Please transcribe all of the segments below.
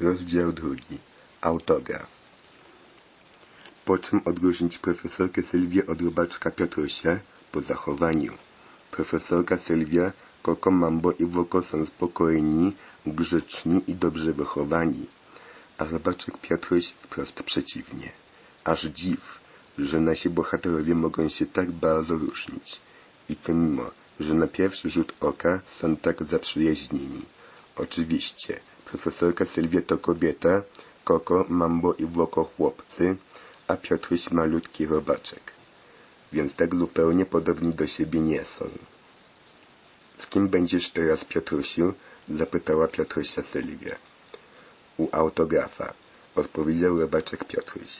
Rozdział drugi. Autograf. Po czym odróżnić profesorkę Sylwię od robaczka Piotrusia? Po zachowaniu. Profesorka Sylwia, Koko Mambo i Woko są spokojni, grzeczni i dobrze wychowani. A robaczek Piotruś wprost przeciwnie. Aż dziw, że nasi bohaterowie mogą się tak bardzo różnić. I to mimo, że na pierwszy rzut oka są tak zaprzyjaźnieni. Oczywiście, profesorka Sylwia to kobieta, Koko, Mambo i Woko chłopcy, a Piotruś malutki robaczek. Więc tak zupełnie podobni do siebie nie są. Z kim będziesz teraz, Piotrusiu? zapytała Piotrusia Sylwia. U autografa, odpowiedział robaczek Piotruś.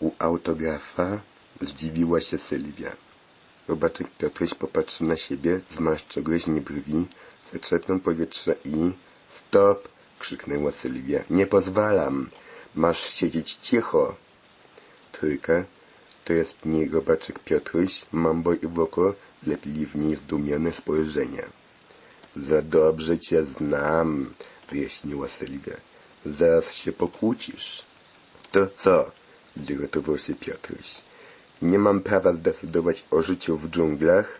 U autografa? Zdziwiła się Sylwia. Robaczek Piotruś popatrzył na siebie, zmarszczył groźnie brwi, zaczerpnął powietrze i... Stop! Krzyknęła Sylwia. Nie pozwalam! Masz siedzieć cicho! Trójka, to jest nie robaczek Piotruś, Mambo i Woko lepili w niej zdumione spojrzenia. Za dobrze cię znam, wyjaśniła Sylwia. Zaraz się pokłócisz. To co? zirytował się Piotruś. Nie mam prawa zdecydować o życiu w dżunglach?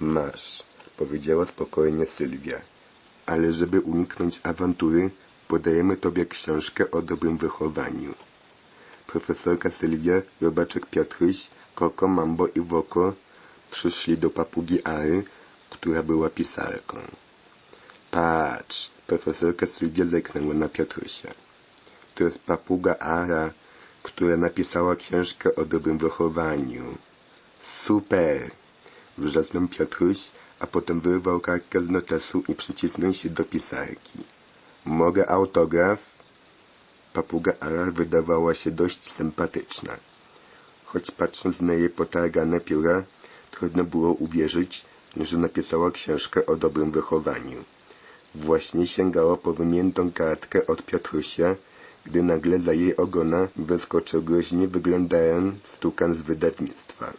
Masz, powiedziała spokojnie Sylwia. Ale żeby uniknąć awantury, podajemy tobie książkę o dobrym wychowaniu. Profesorka Sylwia, robaczek Piotruś, Koko, Mambo i Woko przyszli do papugi Ary, która była pisarką. Patrz, profesorka Sylwia zerknęła na Piotrusia. To jest papuga Ara, która napisała książkę o dobrym wychowaniu. Super! Wrzasnął Piotruś, a potem wyrwał kartkę z notesu i przycisnął się do pisarki. Mogę autograf? Papuga Ara wydawała się dość sympatyczna. Choć patrząc na jej potargane pióra, trudno było uwierzyć, że napisała książkę o dobrym wychowaniu. Właśnie sięgała po wymiętą kartkę od Piotrusia, gdy nagle za jej ogona wyskoczył groźnie wyglądając stukan z wydawnictwa.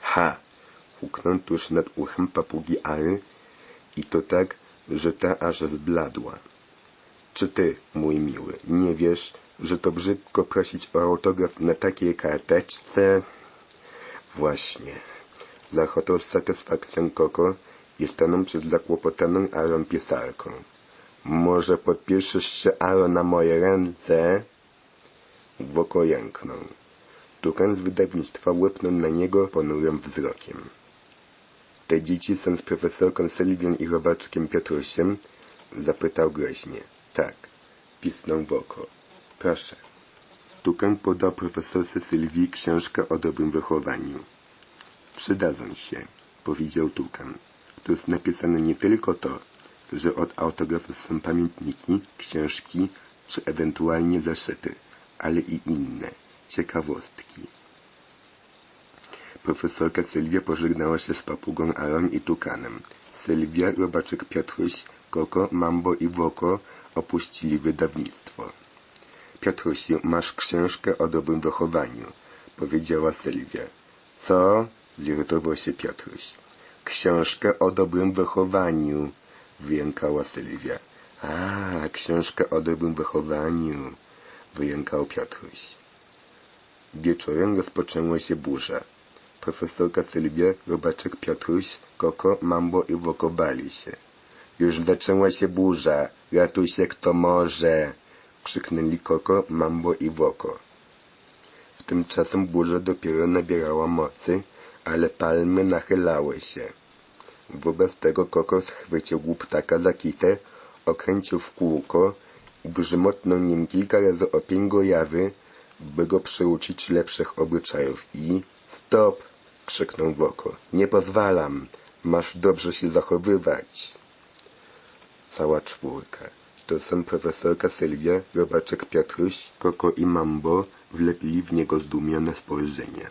Ha! Tuż nad uchem papugi Ary i to tak, że ta aż zbladła. Czy ty, mój miły, nie wiesz, że to brzydko prosić o autograf na takiej karteczce? Właśnie. Zachotał z satysfakcją Koko i stanął przed zakłopotaną Arą pisarką. Może podpiszesz się, Aro, na moje ręce? Woko jęknął. Tukan z wydawnictwa łepnął na niego ponurym wzrokiem. Te dzieci są z profesorką Sylwią i robaczkiem Piotrusiem? Zapytał groźnie. Tak, pisnął w oko. Proszę. Tukan podał profesorce Sylwii książkę o dobrym wychowaniu. Przydadzą się, powiedział Tukan. Tu jest napisane nie tylko to, że od autografu są pamiętniki, książki czy ewentualnie zaszyty, ale i inne ciekawostki. Profesorka Sylwia pożegnała się z papugą Aron i Tukanem. Sylwia, Robaczek Piotruś, Koko, Mambo i Woko opuścili wydawnictwo. Piotrusiu, masz książkę o dobrym wychowaniu, powiedziała Sylwia. Co? zirytował się Piotruś. Książkę o dobrym wychowaniu, wyjękała Sylwia. A, książkę o dobrym wychowaniu, wyjękał Piotruś. Wieczorem rozpoczęła się burza. Profesorka Sylwia, Robaczek Piotruś, Koko, Mambo i Woko bali się. Już zaczęła się burza, ratuj się kto może, krzyknęli Koko, Mambo i Woko. Tymczasem burza dopiero nabierała mocy, ale palmy nachylały się. Wobec tego Koko schwycił łuptaka za kitę, okręcił w kółko i grzmotnął nim kilka razy o pięgo jawy, by go przyuczyć lepszych obyczajów i... Stop! Krzyknął w oko. Nie pozwalam! Masz dobrze się zachowywać! Cała czwórka. To są profesorka Sylwia, robaczek Piotruś, Koko i Mambo wlepili w niego zdumione spojrzenie.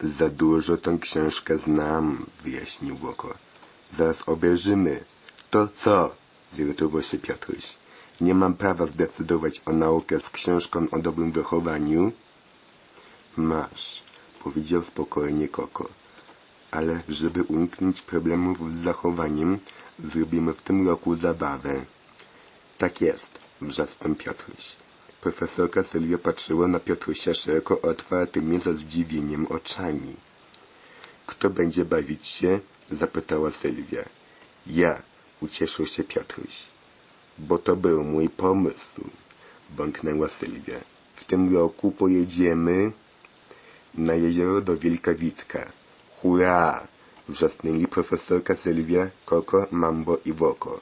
Za dużo tę książkę znam, wyjaśnił Woko. Zaraz obejrzymy. To co? zirytował się Piotruś. Nie mam prawa zdecydować o naukę z książką o dobrym wychowaniu? Masz, powiedział spokojnie Koko. Ale żeby uniknąć problemów z zachowaniem, zrobimy w tym roku zabawę. Tak jest, wrzasnął Piotruś. Profesorka Sylwia patrzyła na Piotrusia szeroko otwartymi ze zdziwieniem oczami. Kto będzie bawić się? zapytała Sylwia. Ja, ucieszył się Piotruś. Bo to był mój pomysł, bąknęła Sylwia. W tym roku pojedziemy na jezioro do Wielka Witka. Hurra! wrzasnęli profesorka Sylwia, Koko, Mambo i Woko.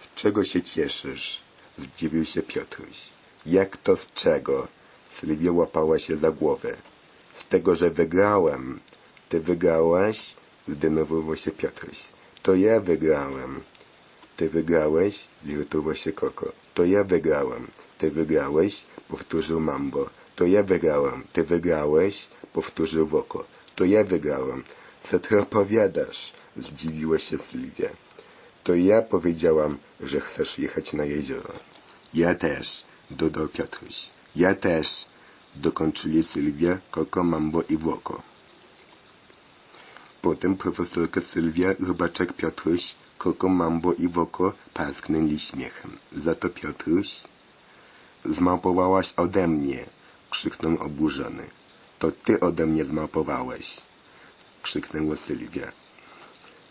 Z czego się cieszysz? Zdziwił się Piotruś. Jak to z czego? Sylwia łapała się za głowę. Z tego, że wygrałem. Ty wygrałaś? Zdenerwował się Piotruś. To ja wygrałem. Ty wygrałeś? Zirytował się Koko. To ja wygrałem. Ty wygrałeś? Powtórzył Mambo. To ja wygrałem. Ty wygrałeś? Powtórzył Woko. To ja wygrałem. Co ty opowiadasz? Zdziwiła się Sylwia. To ja powiedziałam, że chcesz jechać na jezioro. Ja też, dodał Piotruś. Ja też, dokończyli Sylwia, Koko, Mambo i Woko. Potem profesorka Sylwia, Rybaczek Piotruś, Koko, Mambo i Woko parsknęli śmiechem. Za to Piotruś zmałpowałaś ode mnie, krzyknął oburzony. To ty ode mnie zmałpowałeś, krzyknęła Sylwia.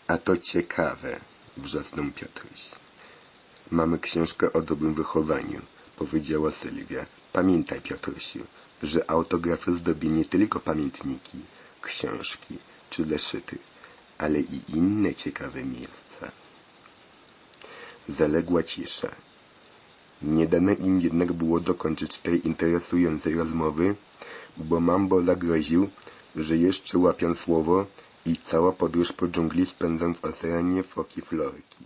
A to ciekawe, wrzasnął Piotruś. Mamy książkę o dobrym wychowaniu, powiedziała Sylwia. Pamiętaj, Piotrusiu, że autografy zdobi nie tylko pamiętniki, książki czy leszyty, ale i inne ciekawe miejsca. Zaległa cisza. Nie dane im jednak było dokończyć tej interesującej rozmowy, bo Mambo zagroził, że jeszcze łapią słowo i cała podróż po dżungli spędzą w oceanie foki florki.